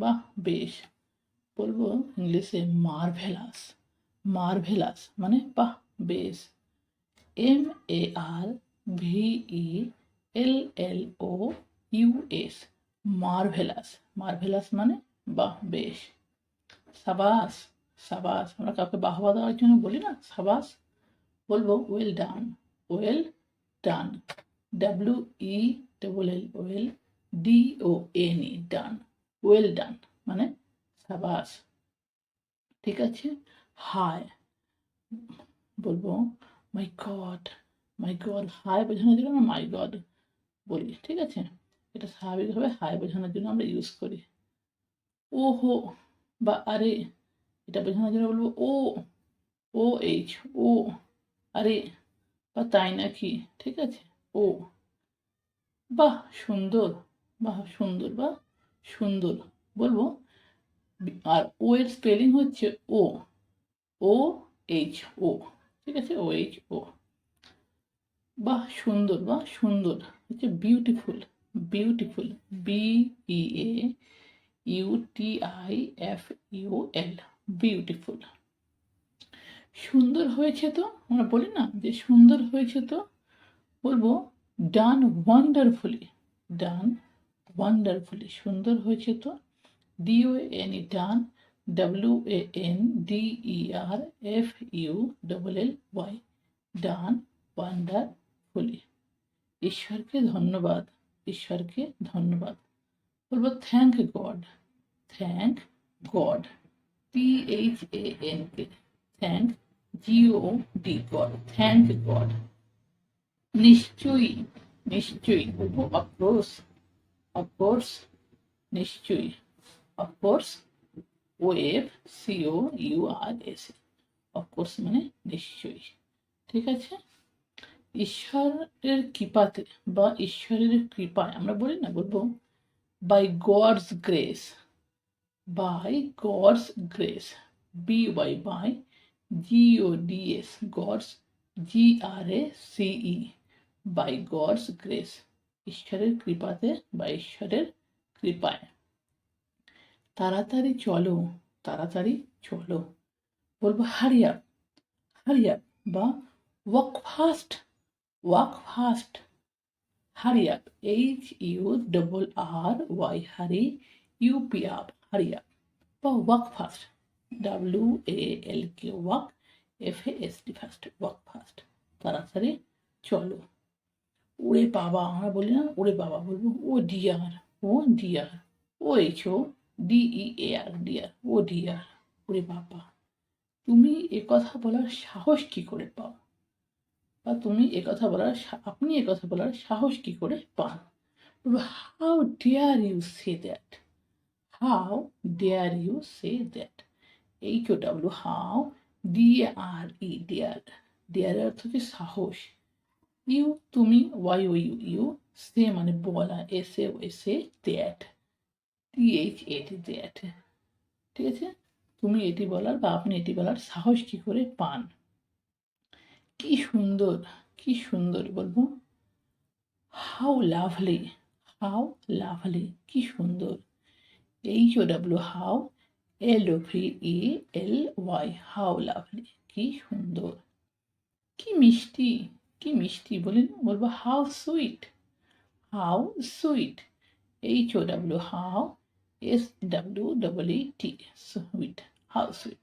বাহ, বেশ। বলব ইংলিশে মার্ভেলাস মার্ভেলাস মানে বাহ, বেশ। M A R V E L L O U S marvellous. Marvellous মানে বাহ, বেশ। সাবাস সাবাস, আমরা কাউকে বাহবা দেওয়ার জন্য বলি না, সাবাস। বলব well done well done W E double L well D O N E done well done মানে সাবাস। ঠিক আছে? হাই বলব মাই গড মাই গড হাই বোঝানোর জন্য আমরা মাই গড বলি, ঠিক আছে? এটা স্বাভাবিকভাবে হাই বোঝানোর জন্য আমরা ইউজ করি। ও হো বা আরে এটা বোঝানোর জন্য বলব, ও ও এইচ ও আরে বা তাই নাকি ঠিক আছে? ও বাহ, সুন্দর বাহ, সুন্দর বা সুন্দর। বলব? আর ও এর স্পেলিং হচ্ছে ও। ও এইচ ও। ঠিক আছে? O H O. বাহ, সুন্দর বাহ, সুন্দর। হচ্ছে beautiful beautiful B E A U T I F U L beautiful সুন্দর হয়েছে তো? আমরা বলি না যে সুন্দর হয়েছে তো? বলব ডান ওয়ান্ডারফুলি ডান ওয়ান্ডারফুলি সুন্দর হয়েছে তো? D O N E done W A N D E R F U double L Y done wonderfully ঈশ্বরকে ধন্যবাদ ঈশ্বরকে ধন্যবাদ। বলব thank God thank God T H A N K thank G O D God thank God নিশ্চয়ই নিশ্চয়ই বলব of course of course নিশ্চয়ই। Of course O F C O U R S of course মানে নিশ্চয়ই। ঠিক আছে? ঈশ্বরের কৃপাতে বা ঈশ্বরের কৃপায়, আমরা বলি না, বলব by God's grace by God's grace B Y by G O D S God's G R A C E by God's grace ঈশ্বরের কৃপাতে বা ঈশ্বরের কৃপায়। তাড়াতাড়ি চলো তাড়াতাড়ি চলো। বলব হারিয়া হারিয়া বা walk fast walk fast hurry H U double R Y hurry U P up hurry up বা walk fast W A L K walk F S T fast walk fast তাড়াতাড়ি চলো। ওরে বাবা, আমরা বলি না, ওরে বাবা বলব, ও dear oh dear O H O D E A R dear oh dear ওরে বাবা। তুমি কথা বলার সাহস কি করে পাও? বা তুমি কথা বলার আপনি কথা বলার সাহস কি করে পান? How dare you say that how dare you say that H O W how D R E dare dare অর্থ হচ্ছে সাহস। ইউ, তুমি, Y O U you you say বলা, S O, say that, T, H A T that, ঠিক আছে? তুমি এটি বলার বা আপনি এটি বলার সাহস কি করে পান? কি সুন্দর কি সুন্দর বলব? হাউ লাভলি হাউ লাভলি, কি সুন্দর। H, O W how, L, O, V, E, L, Y, how lovely, কি সুন্দর। কি মিষ্টি। কি মিষ্টি বলেন বলব how sweet how sweet H O W how S W double E T sweet how sweet